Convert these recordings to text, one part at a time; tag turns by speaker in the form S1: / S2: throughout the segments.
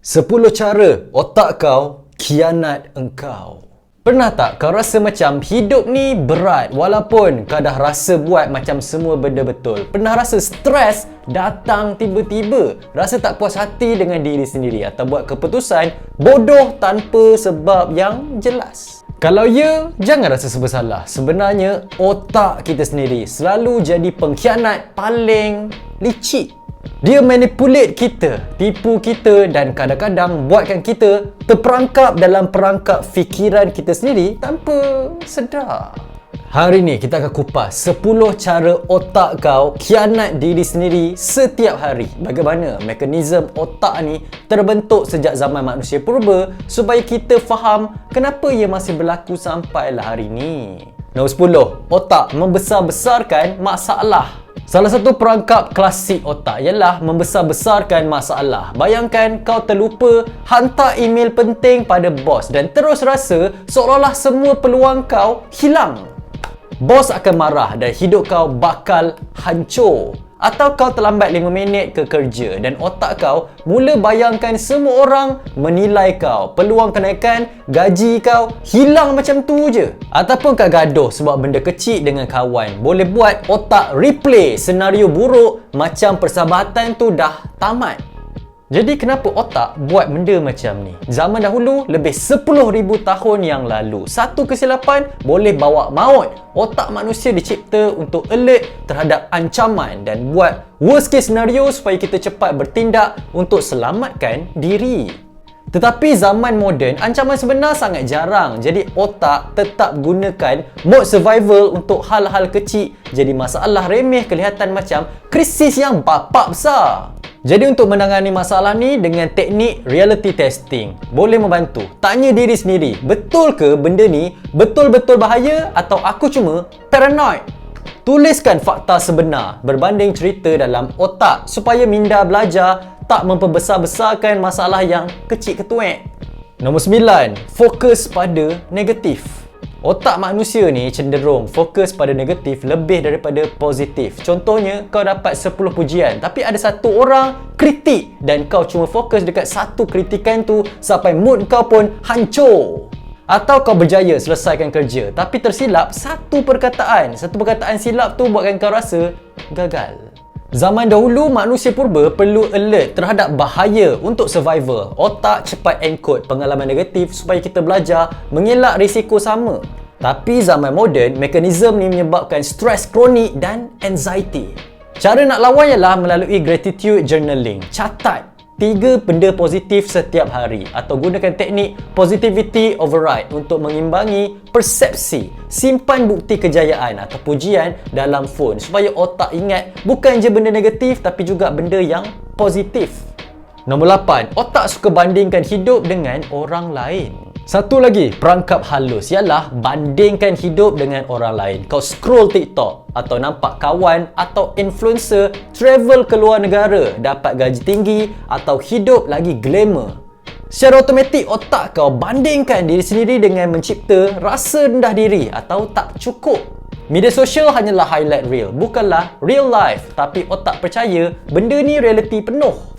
S1: 10 cara otak kau kianat engkau. Pernah tak kau rasa macam hidup ni berat walaupun kau dah rasa buat macam semua benda betul? Pernah rasa stres datang tiba-tiba? Rasa tak puas hati dengan diri sendiri atau buat keputusan bodoh tanpa sebab yang jelas? Kalau ya, jangan rasa bersalah. Sebenarnya, otak kita sendiri selalu jadi pengkhianat paling licik dia manipulate kita, tipu kita dan kadang-kadang buatkan kita terperangkap dalam perangkap fikiran kita sendiri tanpa sedar. Hari ini kita akan kupas 10 cara otak kau kianat diri sendiri setiap hari. Bagaimana mekanisme otak ni terbentuk sejak zaman manusia purba supaya kita faham kenapa ia masih berlaku sampailah hari ini. Nombor 10. Otak membesar-besarkan masalah. Salah satu perangkap klasik otak ialah membesar-besarkan masalah. Bayangkan kau terlupa hantar email penting pada bos dan terus rasa seolah-olah semua peluang kau hilang. Bos akan marah dan hidup kau bakal hancur. Atau kau terlambat 5 minit ke kerja dan otak kau mula bayangkan semua orang menilai kau. Peluang kenaikan gaji kau hilang macam tu je. Ataupun kau gaduh sebab benda kecil dengan kawan. Boleh buat otak replay senario buruk macam persahabatan tu dah tamat. Jadi kenapa otak buat benda macam ni? Zaman dahulu, lebih 10,000 tahun yang lalu, satu kesilapan boleh bawa maut. Otak manusia dicipta untuk alert terhadap ancaman dan buat worst case scenario supaya kita cepat bertindak untuk selamatkan diri. Tetapi zaman moden, ancaman sebenar sangat jarang. Jadi otak tetap gunakan mode survival untuk hal-hal kecil. Jadi masalah remeh kelihatan macam krisis yang bapak besar. Jadi untuk menangani masalah ni dengan teknik reality testing boleh membantu. Tanya diri sendiri, betul ke benda ni betul-betul bahaya atau aku cuma paranoid? Tuliskan fakta sebenar berbanding cerita dalam otak supaya minda belajar tak memperbesar-besarkan masalah yang kecil ketuek. Nombor 9, fokus pada negatif. Otak manusia ni cenderung fokus pada negatif lebih daripada positif. Contohnya, kau dapat 10 pujian tapi ada satu orang kritik dan kau cuma fokus dekat satu kritikan tu sampai mood kau pun hancur. Atau kau berjaya selesaikan kerja tapi tersilap satu perkataan. Satu perkataan silap tu buatkan kau rasa gagal. Zaman dahulu, manusia purba perlu alert terhadap bahaya untuk survival. Otak cepat encode pengalaman negatif supaya kita belajar mengelak risiko sama. Tapi zaman moden, mekanisme ni menyebabkan stres kronik dan anxiety. Cara nak lawan ialah melalui gratitude journaling. Catat tiga benda positif setiap hari atau gunakan teknik positivity override untuk mengimbangi persepsi. Simpan bukti kejayaan atau pujian dalam phone supaya otak ingat bukan je benda negatif tapi juga benda yang positif. Nombor 8, otak suka bandingkan hidup dengan orang lain. Satu lagi perangkap halus ialah bandingkan hidup dengan orang lain. Kau scroll TikTok atau nampak kawan atau influencer travel ke luar negara, dapat gaji tinggi atau hidup lagi glamour. Secara automatik otak kau bandingkan diri sendiri dengan mencipta rasa rendah diri atau tak cukup. Media sosial hanyalah highlight reel, bukanlah real life. Tapi otak percaya benda ni realiti penuh.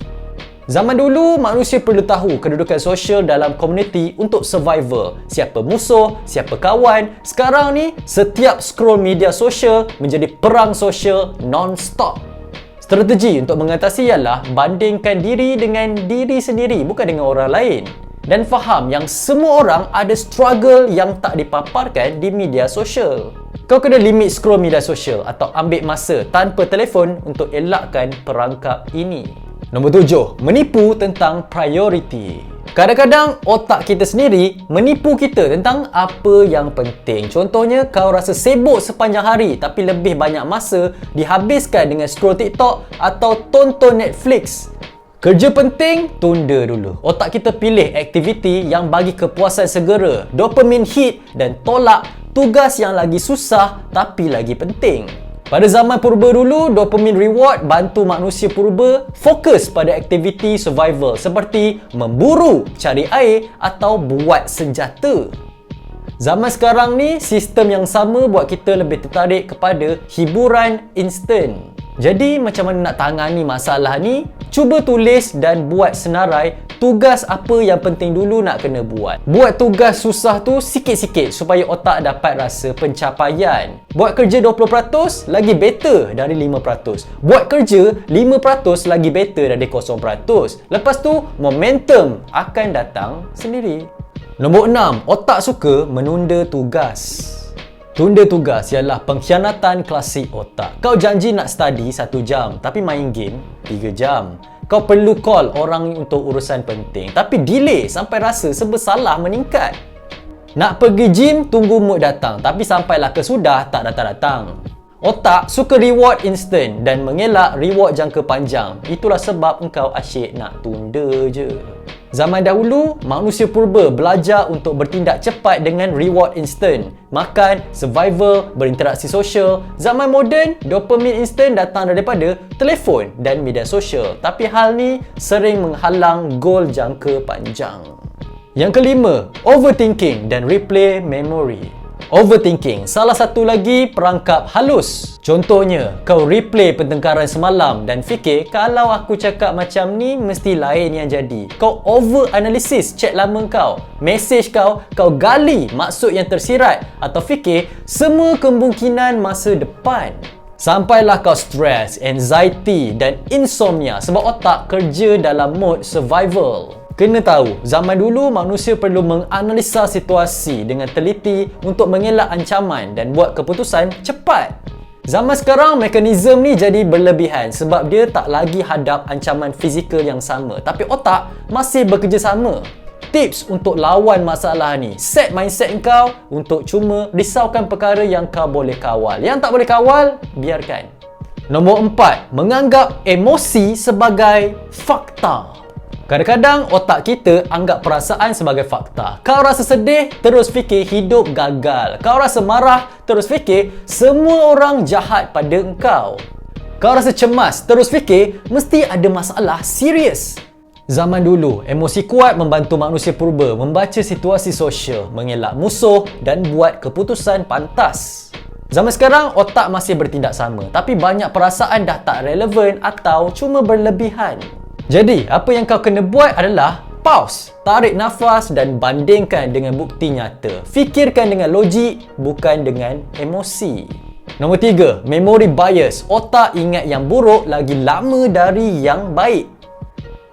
S1: Zaman dulu, manusia perlu tahu kedudukan sosial dalam komuniti untuk survival. Siapa musuh, siapa kawan. Sekarang ni, setiap scroll media sosial menjadi perang sosial non-stop. Strategi untuk mengatasi ialah bandingkan diri dengan diri sendiri, bukan dengan orang lain. Dan faham yang semua orang ada struggle yang tak dipaparkan di media sosial. Kau kena limit scroll media sosial atau ambil masa tanpa telefon untuk elakkan perangkap ini. Nombor tujuh, menipu tentang priority. Kadang-kadang otak kita sendiri menipu kita tentang apa yang penting. Contohnya, kau rasa sibuk sepanjang hari tapi lebih banyak masa dihabiskan dengan scroll TikTok atau tonton Netflix. Kerja penting, tunda dulu. Otak kita pilih aktiviti yang bagi kepuasan segera, dopamine hit dan tolak tugas yang lagi susah tapi lagi penting. Pada zaman purba dulu, dopamine reward bantu manusia purba fokus pada aktiviti survival seperti memburu, cari air atau buat senjata. Zaman sekarang ni, sistem yang sama buat kita lebih tertarik kepada hiburan instant. Jadi macam mana nak tangani masalah ni? Cuba tulis dan buat senarai tugas apa yang penting dulu nak kena buat. Buat tugas susah tu sikit-sikit supaya otak dapat rasa pencapaian. Buat kerja 20% lagi better dari 5%. Buat kerja 5% lagi better dari 0%. Lepas tu momentum akan datang sendiri. Nombor 6, otak suka menunda tugas. Tunda tugas ialah pengkhianatan klasik otak. Kau janji nak study 1 jam tapi main game 3 jam. Kau perlu call orang untuk urusan penting tapi delay sampai rasa sebesalah meningkat. Nak pergi gym tunggu mood datang tapi sampailah ke sudah tak datang-datang. Otak suka reward instant dan mengelak reward jangka panjang. Itulah sebab engkau asyik nak tunda je. Zaman dahulu, manusia purba belajar untuk bertindak cepat dengan reward instant. Makan, survival, berinteraksi sosial. Zaman moden, dopamine instant datang daripada telefon dan media sosial. Tapi hal ni sering menghalang goal jangka panjang. Yang kelima, overthinking dan replay memory. Overthinking, salah satu lagi perangkap halus. Contohnya, kau replay pertengkaran semalam dan fikir kalau aku cakap macam ni mesti lain yang jadi. Kau over analysis chat lama kau, message kau, kau gali maksud yang tersirat atau fikir semua kemungkinan masa depan. Sampailah kau stres, anxiety dan insomnia sebab otak kerja dalam mode survival. Kena tahu, zaman dulu manusia perlu menganalisa situasi dengan teliti untuk mengelak ancaman dan buat keputusan cepat. Zaman sekarang mekanisme ni jadi berlebihan sebab dia tak lagi hadap ancaman fizikal yang sama tapi otak masih bekerjasama. Tips untuk lawan masalah ni, set mindset kau untuk cuma risaukan perkara yang kau boleh kawal. Yang tak boleh kawal, biarkan. Nombor empat, menganggap emosi sebagai fakta. Kadang-kadang otak kita anggap perasaan sebagai fakta. Kau rasa sedih, terus fikir hidup gagal. Kau rasa marah, terus fikir semua orang jahat pada engkau. Kau rasa cemas, terus fikir mesti ada masalah serius. Zaman dulu, emosi kuat membantu manusia purba membaca situasi sosial, mengelak musuh dan buat keputusan pantas. Zaman sekarang, otak masih bertindak sama tapi banyak perasaan dah tak relevan atau cuma berlebihan. Jadi, apa yang kau kena buat adalah pause, tarik nafas dan bandingkan dengan bukti nyata. Fikirkan dengan logik, bukan dengan emosi. Nombor tiga, memory bias. Otak ingat yang buruk lagi lama dari yang baik.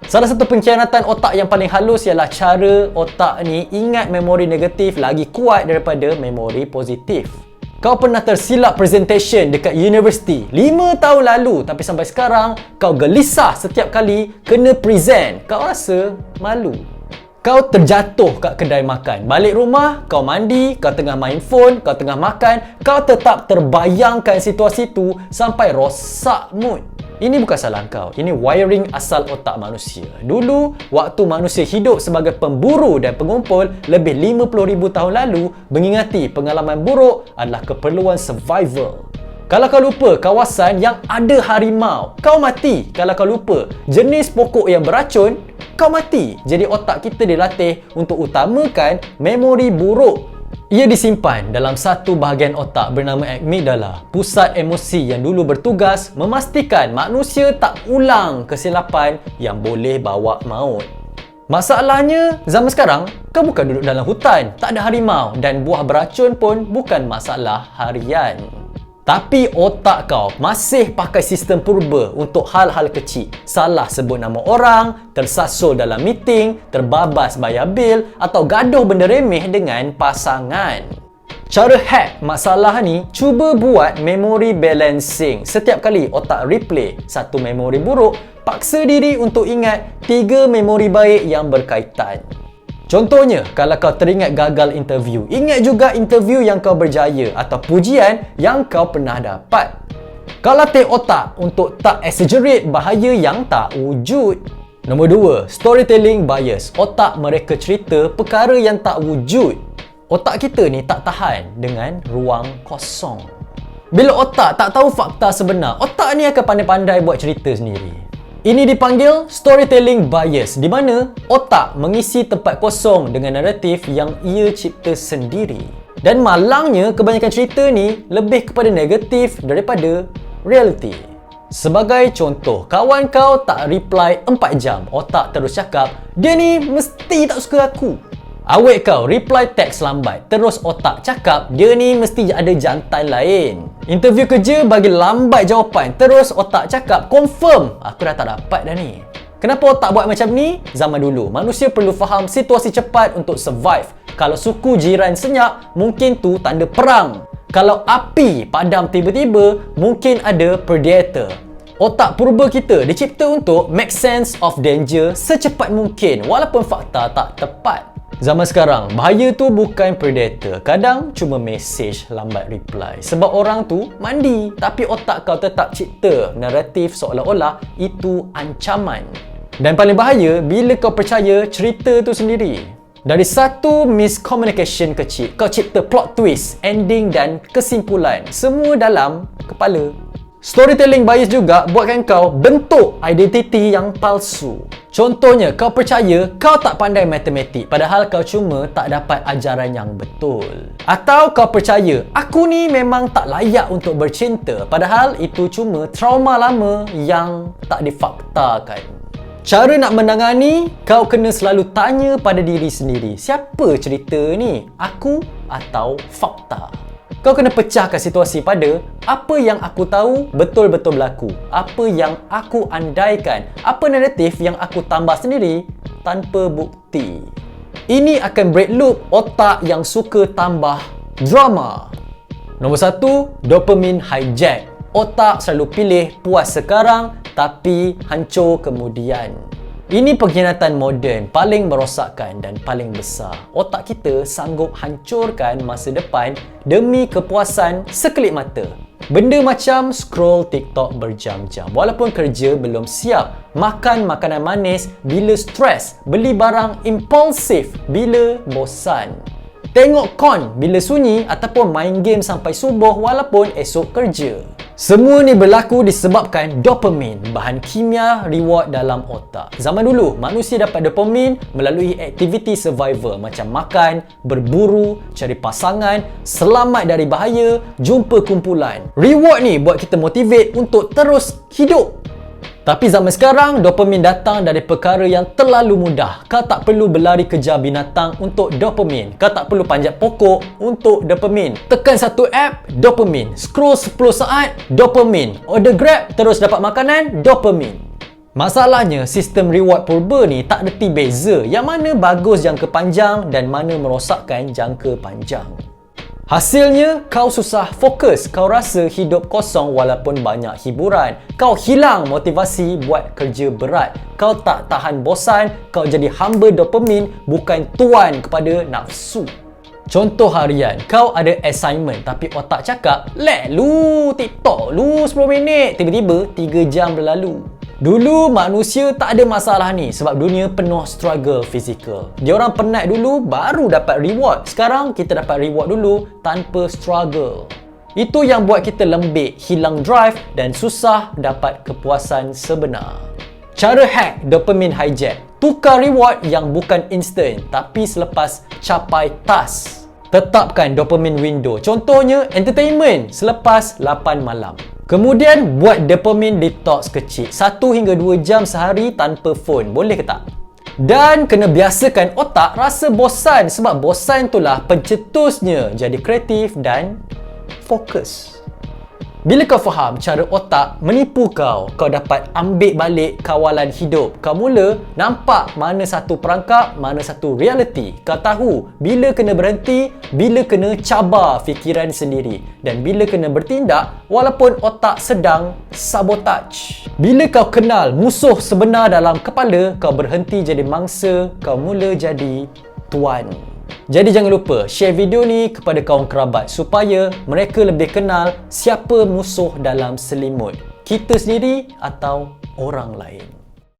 S1: Salah satu pengkhianatan otak yang paling halus ialah cara otak ni ingat memori negatif lagi kuat daripada memori positif. Kau pernah tersilap presentation dekat universiti 5 tahun lalu tapi sampai sekarang kau gelisah setiap kali kena present. Kau rasa malu. Kau terjatuh kat kedai makan. Balik rumah, kau mandi, kau tengah main phone, kau tengah makan, kau tetap terbayangkan situasi tu sampai rosak mood. Ini bukan salah kau. Ini wiring asal otak manusia. Dulu, waktu manusia hidup sebagai pemburu dan pengumpul lebih 50,000 tahun lalu, mengingati pengalaman buruk adalah keperluan survival. Kalau kau lupa kawasan yang ada harimau, kau mati. Kalau kau lupa jenis pokok yang beracun, kau mati. Jadi otak kita dilatih untuk utamakan memori buruk ia disimpan dalam satu bahagian otak bernama amygdala, pusat emosi yang dulu bertugas memastikan manusia tak ulang kesilapan yang boleh bawa maut. Masalahnya, zaman sekarang, kau bukan duduk dalam hutan, tak ada harimau dan buah beracun pun bukan masalah harian. Tapi otak kau masih pakai sistem purba untuk hal-hal kecil. Salah sebut nama orang, tersasul dalam meeting, terbabas bayar bil atau gaduh benda remeh dengan pasangan. Cara hack masalah ni, cuba buat memory balancing. Setiap kali otak replay satu memori buruk, paksa diri untuk ingat tiga memori baik yang berkaitan. Contohnya, kalau kau teringat gagal interview, ingat juga interview yang kau berjaya atau pujian yang kau pernah dapat. Kau latih otak untuk tak exaggerate bahaya yang tak wujud. Nombor dua, storytelling bias. Otak mereka cerita perkara yang tak wujud. Otak kita ni tak tahan dengan ruang kosong. Bila otak tak tahu fakta sebenar, otak ni akan pandai-pandai buat cerita sendiri. Ini dipanggil storytelling bias di mana otak mengisi tempat kosong dengan naratif yang ia cipta sendiri. Dan malangnya kebanyakan cerita ni lebih kepada negatif daripada reality. Sebagai contoh, kawan kau tak reply 4 jam, otak terus cakap, dia ni mesti tak suka aku. Awek kau reply teks lambat, terus otak cakap, dia ni mesti ada jantan lain. Interview kerja bagi lambat jawapan, terus otak cakap, confirm, aku dah tak dapat dah ni. Kenapa otak buat macam ni? Zaman dulu, manusia perlu faham situasi cepat untuk survive. Kalau suku jiran senyap, mungkin tu tanda perang. Kalau api padam tiba-tiba, mungkin ada predator. Otak purba kita dicipta untuk make sense of danger secepat mungkin walaupun fakta tak tepat. Zaman sekarang, bahaya tu bukan predator. Kadang cuma message lambat reply. Sebab orang tu mandi. Tapi otak kau tetap cipta naratif seolah-olah itu ancaman. Dan paling bahaya, bila kau percaya cerita tu sendiri. Dari satu miscommunication kecil, kau cipta plot twist, ending dan kesimpulan. Semua dalam kepala. Storytelling bias juga buatkan kau bentuk identiti yang palsu. Contohnya, kau percaya kau tak pandai matematik padahal kau cuma tak dapat ajaran yang betul. Atau kau percaya aku ni memang tak layak untuk bercinta padahal itu cuma trauma lama yang tak difaktakan. Cara nak menangani, kau kena selalu tanya pada diri sendiri, siapa cerita ni? Aku atau fakta? Kau kena pecahkan situasi pada apa yang aku tahu betul-betul berlaku, apa yang aku andaikan, apa naratif yang aku tambah sendiri tanpa bukti. Ini akan break loop otak yang suka tambah drama. Nombor satu, dopamine hijack. Otak selalu pilih puas sekarang tapi hancur kemudian. Ini pengkhianatan moden paling merosakkan dan paling besar. Otak kita sanggup hancurkan masa depan demi kepuasan sekelip mata. Benda macam scroll TikTok berjam-jam walaupun kerja belum siap, makan makanan manis bila stres, beli barang impulsif bila bosan. Tengok kon bila sunyi ataupun main game sampai subuh walaupun esok kerja. Semua ni berlaku disebabkan dopamin, bahan kimia reward dalam otak. Zaman dulu, manusia dapat dopamin melalui aktiviti survival macam makan, berburu, cari pasangan, selamat dari bahaya, jumpa kumpulan. Reward ni buat kita motivate untuk terus hidup. Tapi zaman sekarang, dopamin datang dari perkara yang terlalu mudah. Kau tak perlu berlari kejar binatang untuk dopamin. Kau tak perlu panjat pokok untuk dopamin. Tekan satu app, dopamin. Scroll 10 saat, dopamin. Order Grab, terus dapat makanan, dopamin. Masalahnya, sistem reward purba ni tak reti beza yang mana bagus jangka panjang dan mana merosakkan jangka panjang. Hasilnya, kau susah fokus. Kau rasa hidup kosong walaupun banyak hiburan. Kau hilang motivasi buat kerja berat. Kau tak tahan bosan. Kau jadi hamba dopamin bukan tuan kepada nafsu. Contoh harian, kau ada assignment tapi otak cakap, Lek, lu TikTok, lu 10 minit. Tiba-tiba, 3 jam berlalu. Dulu manusia tak ada masalah ni sebab dunia penuh struggle fizikal. Dia orang penat dulu baru dapat reward. Sekarang kita dapat reward dulu tanpa struggle. Itu yang buat kita lembik, hilang drive dan susah dapat kepuasan sebenar. Cara hack dopamine hijack. Tukar reward yang bukan instant tapi selepas capai task. Tetapkan dopamine window. Contohnya entertainment selepas 8 malam. Kemudian buat dopamine detox kecil 1 hingga 2 jam sehari tanpa phone. Boleh ke tak? Dan kena biasakan otak rasa bosan sebab bosan itulah pencetusnya jadi kreatif dan fokus. Bila kau faham cara otak menipu kau, kau dapat ambil balik kawalan hidup. Kau mula nampak mana satu perangkap, mana satu reality. Kau tahu bila kena berhenti, bila kena cabar fikiran sendiri. Dan bila kena bertindak walaupun otak sedang sabotage. Bila kau kenal musuh sebenar dalam kepala, kau berhenti jadi mangsa, kau mula jadi tuan. Jadi jangan lupa share video ni kepada kawan kerabat supaya mereka lebih kenal siapa musuh dalam selimut. Kita sendiri atau orang lain.